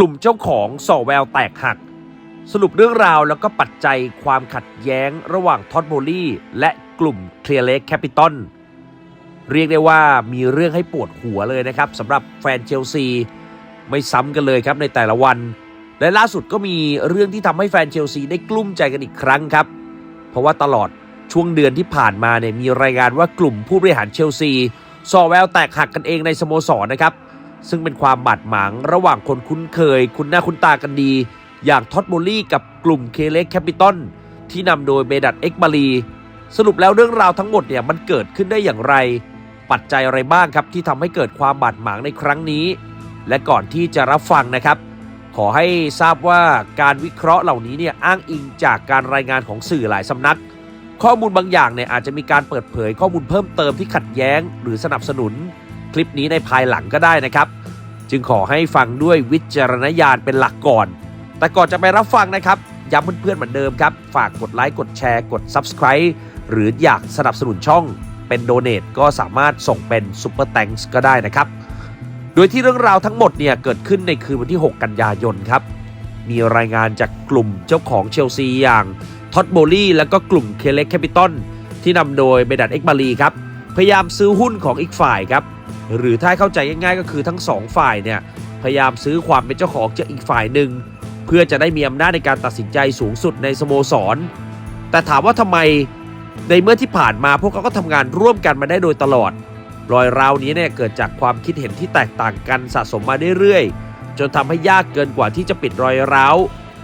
ลุ่มเจ้าของส่อแววแตกหัก สรุปเรื่องราวแล้วก็ปัจจัยความขัดแย้งระหว่างท็อตโบลี่และกลุ่มเคลียร์เล k แคปิตอลเรียกได้ว่ามีเรื่องให้ปวดหัวเลยนะครับสำหรับแฟนเชลซี ไม่ซ้ำกันเลยครับในแต่ละวัน และล่าสุดก็มีเรื่องที่ทำให้แฟนเชลซีได้กลุ้มใจกันอีกครั้งครับ เพราะว่าตลอดช่วงเดือนที่ผ่านมาเนี่ยมีรายงานว่ากลุ่มผู้บริหารเชลซีส่อแววแตกหักกันเองในสโมสรนะครับ ซึ่งเป็นความบาดหมางระหว่างคนคุ้นเคย คุ้นหน้าคุ้นตากันดี อย่างท็อตโบลี่กับกลุ่มเคเล็กแคปิตอลที่นำโดยเบดัตเอ็กมารีสรุปแล้วเรื่องราวทั้งหมดเนี่ยมันเกิดขึ้นได้อย่างไร ปัจจัยอะไรบ้างครับที่ทำให้เกิดความบาดหมางในครั้งนี้ และก่อนที่จะรับฟังนะครับ ขอให้ทราบว่าการวิเคราะห์เหล่านี้เนี่ยอ้างอิงจากการรายงานของสื่อหลายสำนัก ข้อมูลบางอย่างเนี่ยอาจจะมีการเปิดเผยข้อมูลเพิ่มเติมที่ขัดแย้ง หรือสนับสนุน ลิปนี้ในภายหลังก็ได้นะครับ จึงขอให้ฟังด้วยวิจารณญาณเป็นหลักก่อน แต่ก่อนจะไปรับฟังนะครับย้ำเพื่อนๆเหมือนเดิมครับ ฝากกดไลค์กดแชร์กด Subscribe หรืออยากสนับสนุนช่องเป็นโดเน a ก็สามารถส่งเป็น Super Thanks ก็ได้นะครับ โดยที่เรื่องราวทั้งหมดเนี่ยเกิดขึ้นในคืนวันที่ 6 กันยายนครับ มีรายงานจากกลุ่มเจ้าของเชลซีอย่างท็อตโบลี่และก็กลุ่มเคเล็กแคปิตอลที่นำโดยเบดัตเอ็กบารีครับ พยายามซื้อหุ้นของอีกฝ่ายครับ หรือถ้าเข้าใจง่ายๆก็คือทั้งสองฝ่ายเนี่ยพยายามซื้อความเป็นเจ้าของจากอีกฝ่ายหนึ่งเพื่อจะได้มีอำนาจในการตัดสินใจสูงสุดในสโมสร แต่ถามว่าทำไมในเมื่อที่ผ่านมาพวกเขาก็ทำงานร่วมกันมาได้โดยตลอด รอยร้าวนี้เนี่ยเกิดจากความคิดเห็นที่แตกต่างกันสะสมมาเรื่อยๆจนทำให้ยากเกินกว่าที่จะปิดรอยร้าว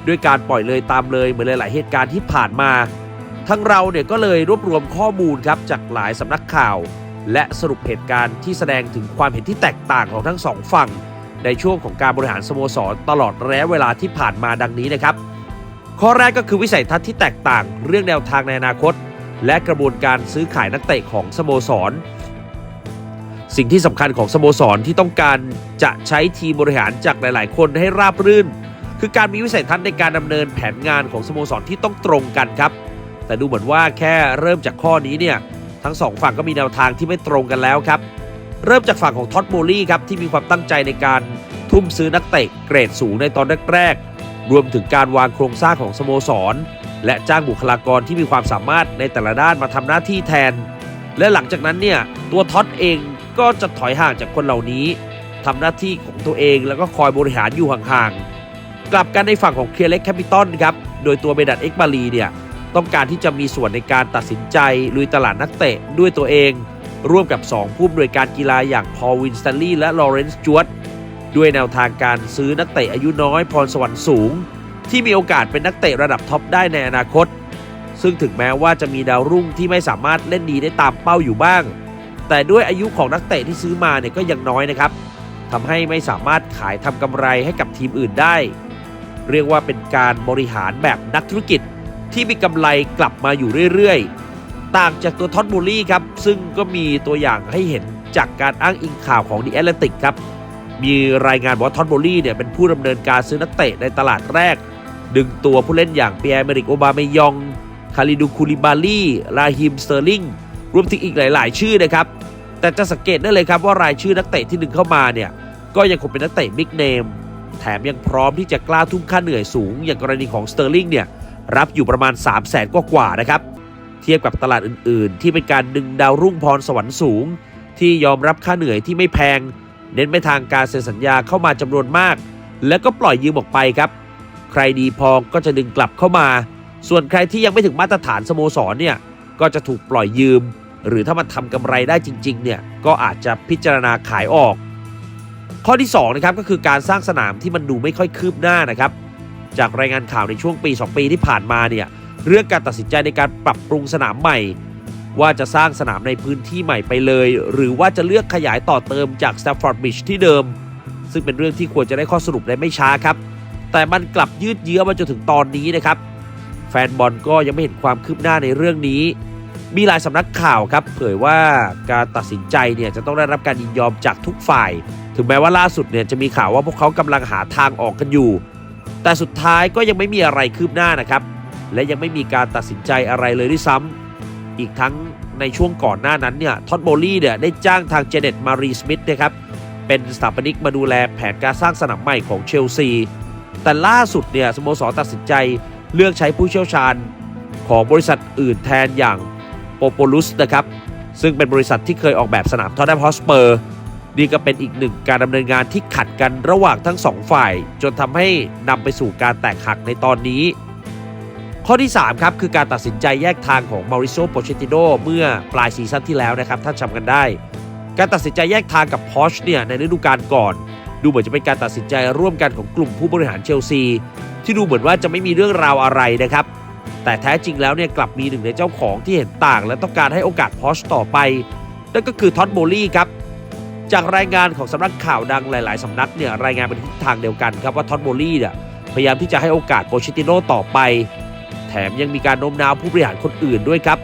ด้วยการปล่อยเลยตามเลยเหมือนหลาย ๆ เหตุการณ์ที่ผ่านมา ทั้งเราเนี่ยก็เลยรวบรวมข้อมูลครับจากหลายสำนักข่าว และสรุปเหตุการณ์ที่แสดงถึงความเห็นที่แตกต่างของทั้งสองฝั่ง ในช่วงของการบริหารสโมสรตลอดระยะเวลาที่ผ่านมาดังนี้นะครับ ข้อแรกก็คือวิสัยทัศน์ที่แตกต่าง เรื่องแนวทางในอนาคต และกระบวนการซื้อขายนักเตะของสโมสร สิ่งที่สำคัญของสโมสรที่ต้องการจะใช้ทีมบริหารจากหลาย ๆ คนให้ราบรื่น คือการมีวิสัยทัศน์ในการดำเนินแผนงานของสโมสรที่ต้องตรงกันครับ แต่ดูเหมือนว่าแค่เริ่มจากข้อนี้เนี่ย ทั้งสองฝั่งก็มีแนวทางที่ไม่ตรงกันแล้วครับ เริ่มจากฝั่งของท็อตโบลี่ครับที่มีความตั้งใจในการทุ่มซื้อนักเตะเกรดสูงในตอนแรกๆ รวมถึงการวางโครงสร้างของสโมสร และจ้างบุคลากรที่มีความสามารถในแต่ละด้านมาทำหน้าที่แทน และหลังจากนั้นเนี่ยตัวท็อตเองก็จะถอยห่างจากคนเหล่านี้ทำหน้าที่ของตัวเองแล้วก็คอยบริหารอยู่ห่างๆ กลับกันในฝั่งของเคลียร์เล็กแคปิตอลครับ โดยตัวเบดัตเอ็กบารีเนี่ย ต้องการที่จะมีส่วนในการตัดสินใจลุยตลาดนักเตะด้วยตัวเอง ร่วมกับ 2 ผู้อำนวยการกีฬาอย่างพอลวินสตันลีย์และลอเรนซ์จวตด้วยแนวทางการซื้อนักเตะอายุน้อยพรสวรรค์สูง ที่มีโอกาสเป็นนักเตะระดับท็อปได้ในอนาคต ซึ่งถึงแม้ว่าจะมีดาวรุ่งที่ไม่สามารถเล่นดีได้ตามเป้าอยู่บ้าง แต่ด้วยอายุของนักเตะที่ซื้อมาเนี่ยก็ยังน้อยนะครับทำให้ไม่สามารถขายทำกำไรให้กับทีมอื่นได้ เรียกว่าเป็นการบริหารแบบนักธุรกิจ ที่มีกำไรกลับมาอยู่เรื่อยๆ ต่างจากตัวท็อตบูลลี่ครับ ซึ่งก็มีตัวอย่างให้เห็นจากการอ้างอิงข่าวของ The Atlantic ครับ มีรายงานว่าท็อตบูลลี่เนี่ยเป็นผู้ดำเนินการซื้อนักเตะในตลาดแรก ดึงตัวผู้เล่นอย่างเปียร์เมริกโอบาเมยอง คาริดูคูลิบาลีลาฮิมสเตอร์ลิงรวมถึงอีกหลาย ๆ ชื่อนะครับแต่จะสังเกตได้เลยครับว่ารายชื่อนักเตะที่ดึงเข้ามาเนี่ยก็ยังคงเป็นนักเตะบิ๊กเนมแถมยังพร้อมที่จะกล้าทุ่มค่าเหนื่อยสูง อย่างกรณีของสเตอร์ลิงเนี่ย รับอยู่ประมาณ 3 0 0แสนกว่าๆนะครับ เทียบกับตลาดอื่นๆ ที่เป็นการดึงดาวรุ่งพรสวรรค์สูง ที่ยอมรับค่าเหนื่อยที่ไม่แพง เน้นไปทางการเซ็นสัญญาเข้ามาจำนวนมาก แล้วก็ปล่อยยืมออกไปครับ ใครดีพอก็จะดึงกลับเข้ามา ส่วนใครที่ยังไม่ถึงมาตรฐานสโมสรเนี่ยก็จะถูกปล่อยยืม หรือถ้ามันทำกำไรได้จริงๆเนี่ยก็อาจจะพิจารณาขายออก ข้อที่2นะครับก็คือการสร้างสนามที่มันดูไม่ค่อยคืบหน้านะครับ จากรายงานข่าวในช่วงปี 2 ปีที่ผ่านมาเนี่ยเรื่องการตัดสินใจในการปรับปรุงสนามใหม่ ว่าจะสร้างสนามในพื้นที่ใหม่ไปเลย หรือว่าจะเลือกขยายต่อเติมจาก Stamford Bridge ที่เดิม ซึ่งเป็นเรื่องที่ควรจะได้ข้อสรุปได้ไม่ช้าครับ แต่มันกลับยืดเยื้อมาจนถึงตอนนี้นะครับ แฟนบอลก็ยังไม่เห็นความคืบหน้าในเรื่องนี้ มีหลายสำนักข่าวครับเผยว่าการตัดสินใจเนี่ยจะต้องได้รับการยินยอมจากทุกฝ่าย ถึงแม้ว่าล่าสุดเนี่ยจะมีข่าวว่าพวกเขากำลังหาทางออกกันอยู่ แต่สุดท้ายก็ยังไม่มีอะไรคืบหน้านะครับ และยังไม่มีการตัดสินใจอะไรเลยด้วยซ้ำอีกทั้งในช่วงก่อนหน้านั้นเนี่ยท็อตโบลี่เนี่ยได้จ้างทางเจเน็ตมารีสมิธนะครับเป็นสถาปนิกมาดูแลแผนการสร้างสนามใหม่ของเชลซี แต่ล่าสุดเนี่ยสโมสรตัดสินใจเลือกใช้ผู้เชี่ยวชาญของบริษัทอื่นแทนอย่างโปโปลุสนะครับซึ่งเป็นบริษัทที่เคยออกแบบสนามทอตแนมฮอสเปอร์ นี่ก็เป็นอีกหนึ่งการดำเนินงานที่ขัดกันระหว่างทั้งสองฝ่าย จนทำให้นำไปสู่การแตกหักในตอนนี้ ข้อที่ 3 ครับ คือการตัดสินใจแยกทางของมาริโซโปเชติโนเมื่อปลายซีซั่นที่แล้วนะครับ ถ้าจำกันได้ การตัดสินใจแยกทางกับพอชเนี่ยในฤดูกาลก่อน ดูเหมือนจะเป็นการตัดสินใจร่วมกันของกลุ่มผู้บริหารเชลซี ที่ดูเหมือนว่าจะไม่มีเรื่องราวอะไรนะครับแต่แท้จริงแล้วเนี่ยกลับมีหนึ่งในเจ้าของที่เห็นต่าง และต้องการให้โอกาสพอชต่อไปนั่นก็คือท็อตโบลี่ครับ จากรายงานของสำนักข่าวดังหลาย ๆ สำนักเนี่ยรายงานเป็นทิศทางเดียวกันครับว่าท็อตโบลี่เนี่ยพยายามที่จะให้โอกาสโปเชติโน่ต่อไป แถมยังมีการโน้มน้าวผู้บริหารคนอื่นด้วยครับ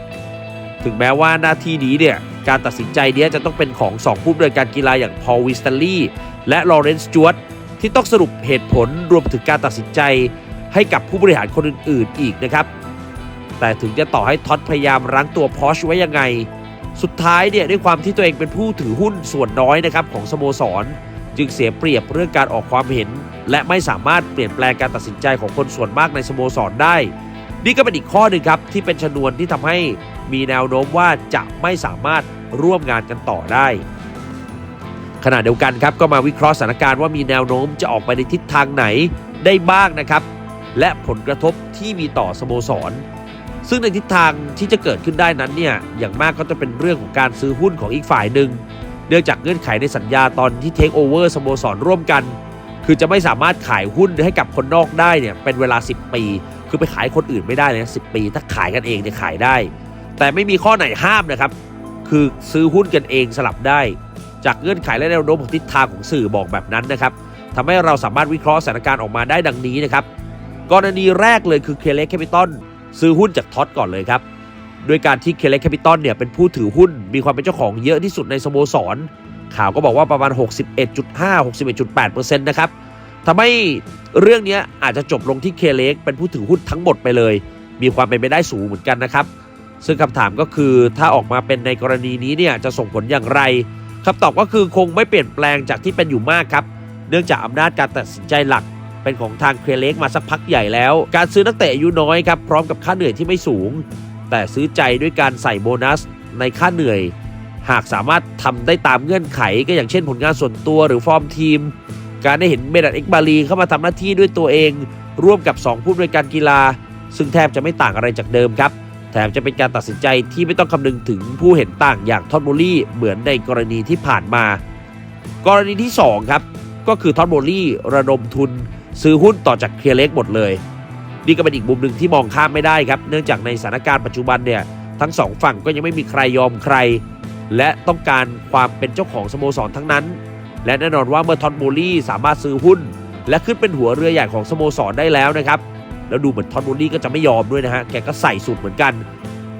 ถึงแม้ว่าหน้าที่นี้เนี่ยการตัดสินใจเนี้ยจะต้องเป็นของ 2 ผู้บริการกีฬาอย่างพอลวิสตัลลี่และลอเรนซ์จวตที่ต้องสรุปเหตุผลรวมถึงการตัดสินใจให้กับผู้บริหารคนอื่น ๆ อีกนะครับ แต่ถึงจะต่อให้ท็อตพยายามรั้งตัวพอชไว้ยังไง สุดท้ายเนี่ยด้วยความที่ตัวเองเป็นผู้ถือหุ้นส่วนน้อยนะครับของสโมสร จึงเสียเปรียบเรื่องการออกความเห็น และไม่สามารถเปลี่ยนแปลงการตัดสินใจของคนส่วนมากในสโมสรได้ นี่ก็เป็นอีกข้อหนึ่งครับที่เป็นชนวนที่ทำให้มีแนวโน้มว่าจะไม่สามารถร่วมงานกันต่อได้ขณะเดียวกันครับก็มาวิเคราะห์สถานการณ์ว่ามีแนวโน้มจะออกไปในทิศทางไหนได้บ้างนะครับ และผลกระทบที่มีต่อสโมสร ซึ่งในทิศทางที่จะเกิดขึ้นได้นั้นเนี่ยอย่างมากก็จะเป็นเรื่องของการซื้อหุ้นของอีกฝ่ายหนึ่งเนื่องจากเงื่อนไขในสัญญาตอนที่เทคโอเวอร์สโมสรร่วมกัน คือจะไม่สามารถขายหุ้นให้กับคนนอกได้เนี่ยเป็นเวลา 10 ปี คือไปขายคนอื่นไม่ได้เลยนะสิปี ถ้าขายกันเองเนี่ยขายได้ แต่ไม่มีข้อไหนห้ามนะครับ คือซื้อหุ้นกันเองสลับได้ จากเงื่อนไขและแนวโน้มของทิศทางของสื่อบอกแบบนั้นนะครับทำให้เราสามารถวิเคราะห์สถานการณ์ออกมาได้ดังนี้นะครับกรณีแรกเลยคือเคเล c แคปิตอล ซื้อหุ้นจากท็อตก่อนเลยครับโดยการที่เคเล c แคปิตอลเนี่ยเป็นผู้ถือหุ้นมีความเป็นเจ้าของเยอะที่สุดในสโมสร ข่าวก็บอกว่าประมาณ 61.5-61.8%นะครับทำให้เรื่องนี้อาจจะจบลงที่เคเล c เป็นผู้ถือหุ้นทั้งหมดไปเลย มีความเป็นไปได้สูงเหมือนกันนะครับ ซึ่งคำถามก็คือถ้าออกมาเป็นในกรณีนี้เนี่ยจะส่งผลอย่างไรคำตอบก็คือคงไม่เปลี่ยนแปลงจากที่เป็นอยู่มากครับ เนื่องจากอำนาจการตัดสินใจหลัก เป็นของทางเคเลกมาสักพักใหญ่แล้ว การซื้อนักเตะอายุน้อยครับพร้อมกับค่าเหนื่อยที่ไม่สูง แต่ซื้อใจด้วยการใส่โบนัสในค่าเหนื่อย หากสามารถทำได้ตามเงื่อนไขก็อย่างเช่นผลงานส่วนตัวหรือฟอร์มทีม การได้เห็นเมดัตเอ็กบาลีเข้ามาทำหน้าที่ด้วยตัวเอง ร่วมกับ 2 ผู้บริการกีฬา ซึ่งแทบจะไม่ต่างอะไรจากเดิมครับแถมจะเป็นการตัดสินใจที่ไม่ต้องคำนึงถึงผู้เห็นต่างอย่างทอดโบลี่เหมือนในกรณีที่ผ่านมา กรณีที่ 2 ครับ ก็คือทอดโบลี่ระดมทุน ซื้อหุ้นต่อจากเคลียร์เล็กหมดเลย นี่ก็เป็นอีกมุมหนึ่งที่มองข้ามไม่ได้ครับ เนื่องจากในสถานการณ์ปัจจุบันเนี่ยทั้งสองฝั่งก็ยังไม่มีใครยอมใคร และต้องการความเป็นเจ้าของสโมสรทั้งนั้น และแน่นอนว่าเมื่อทอดโบลี่สามารถซื้อหุ้น และขึ้นเป็นหัวเรือใหญ่ของสโมสรได้แล้วนะครับแล้วดูเหมือนทอดโบลี่ก็จะไม่ยอมด้วยนะฮะแกก็ใส่สุดเหมือนกัน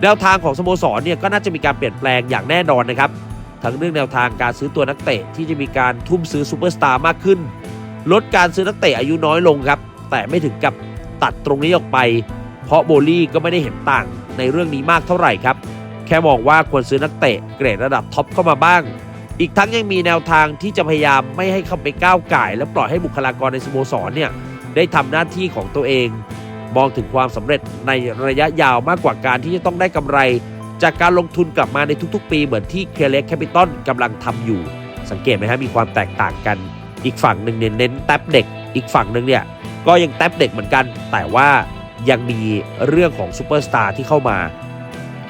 แนวทางของสโมสรเนี่ยก็น่าจะมีการเปลี่ยนแปลงอย่างแน่นอนนะครับทั้งเรื่องแนวทางการซื้อตัวนักเตะที่จะมีการทุ่มซื้อซูเปอร์สตาร์มากขึ้น ลดการซื้อนักเตะอายุน้อยลงครับ แต่ไม่ถึงกับตัดตรงนี้ออกไป เพราะโบลี่ก็ไม่ได้เห็นต่างในเรื่องนี้มากเท่าไหร่ครับ แค่มองว่าควรซื้อนักเตะเกรดระดับท็อปเข้ามาบ้าง อีกทั้งยังมีแนวทางที่จะพยายามไม่ให้เข้าไปก้าวไก่และปล่อยให้บุคลากรในสโมสรเนี่ยได้ทำหน้าที่ของตัวเอง มองถึงความสำเร็จในระยะยาวมากกว่าการที่จะต้องได้กำไร จากการลงทุนกลับมาในทุกๆ ปีเหมือนที่เคเลกแคปิตอลกำลังทำอยู่ สังเกตไหมฮะมีความแตกต่างกัน อีกฝั่งหนึ่งเนี่ยเน้นแท็บเด็ก อีกฝั่งหนึ่งเนี่ยก็ยังแท็บเด็กเหมือนกัน แต่ว่ายังมีเรื่องของซูเปอร์สตาร์ที่เข้ามา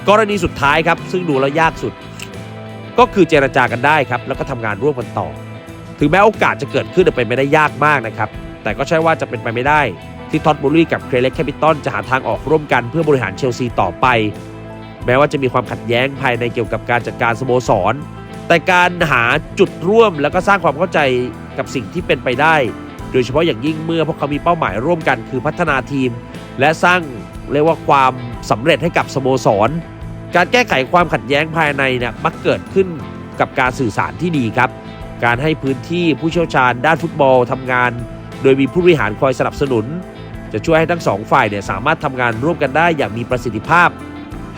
กรณีสุดท้ายครับ ซึ่งดูแล้วยากสุด ก็คือเจรจากันได้ครับ แล้วก็ทำงานร่วมกันต่อ ถึงแม้โอกาสจะเกิดขึ้นแต่เป็นไม่ได้ยากมากนะครับ แต่ก็ใช่ว่าจะเป็นไปไม่ได้ ที่ท็อตบูรี่กับเครเล็กแคปิตอลจะหาทางออกร่วมกันเพื่อบริหารเชลซีต่อไป แม้ว่าจะมีความขัดแย้งภายในเกี่ยวกับการจัดการสโมสร แต่การหาจุดร่วมแล้วก็สร้างความเข้าใจ กับสิ่งที่เป็นไปได้ โดยเฉพาะอย่างยิ่งเมื่อพวกเขามีเป้าหมายร่วมกัน คือพัฒนาทีม และสร้างเรียกว่าความสำเร็จให้กับสโมสร การแก้ไขความขัดแย้งภายในเนี่ยมักเกิดขึ้นกับการสื่อสารที่ดีครับ การให้พื้นที่ผู้เชี่ยวชาญด้านฟุตบอลทำงาน โดยมีผู้บริหารคอยสนับสนุน จะช่วยให้ทั้งสองฝ่ายเนี่ยสามารถทำงานร่วมกันได้อย่างมีประสิทธิภาพ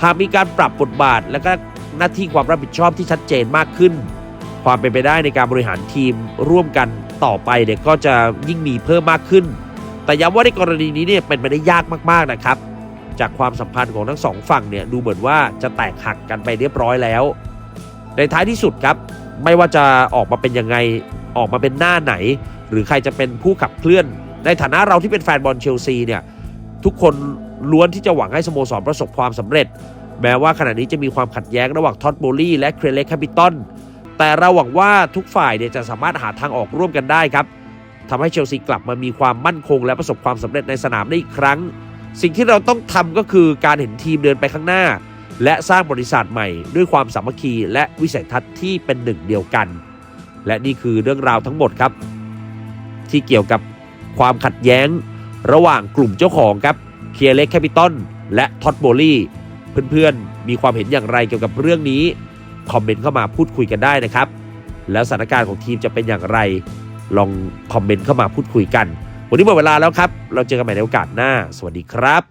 หากมีการปรับบทบาทและก็หน้าที่ความรับผิดชอบที่ชัดเจนมากขึ้น ความเป็นไปได้ในการบริหารทีมร่วมกันต่อไปเนี่ยก็จะยิ่งมีเพิ่มมากขึ้น แต่ย้ำว่าในกรณีนี้เนี่ยเป็นไปได้ยากมากๆนะครับ จากความสัมพันธ์ของทั้งสองฝั่งเนี่ยดูเหมือนว่าจะแตกหักกันไปเรียบร้อยแล้ว ในท้ายที่สุดครับ ไม่ว่าจะออกมาเป็นยังไงออกมาเป็นหน้าไหน หรือใครจะเป็นผู้ขับเคลื่อน ในฐานะเราที่เป็นแฟนบอลเชลซีเนี่ยทุกคนล้วนที่จะหวังให้สโมสรประสบความสำเร็จ แม้ว่าขณะนี้จะมีความขัดแย้งระหว่างท็อตโบลี่และเครเล็กแคปิตอล แต่เราหวังว่าทุกฝ่ายเนี่ยจะสามารถหาทางออกร่วมกันได้ครับทำให้เชลซีกลับมามีความมั่นคง และประสบความสำเร็จในสนามได้อีกครั้ง สิ่งที่เราต้องทำก็คือการเห็นทีมเดินไปข้างหน้า และสร้างบริษัทใหม่ ด้วยความสามัคคีและวิสัยทัศน์ที่เป็นหนึ่งเดียวกัน และนี่คือเรื่องราวทั้งหมดครับ ที่เกี่ยวกับความขัดแย้ง ระหว่างกลุ่มเจ้าของครับเคียเล็กแคปิตอลและท็อตโบลี่เพื่อนๆมีความเห็นอย่างไรเกี่ยวกับเรื่องนี้ คอมเมนต์เข้ามาพูดคุยกันได้นะครับ แล้วสถานการณ์ของทีมจะเป็นอย่างไร ลองคอมเมนต์เข้ามาพูดคุยกัน วันนี้หมดเวลาแล้วครับ เราเจอกันใหม่ในโอกาสหน้า สวัสดีครับ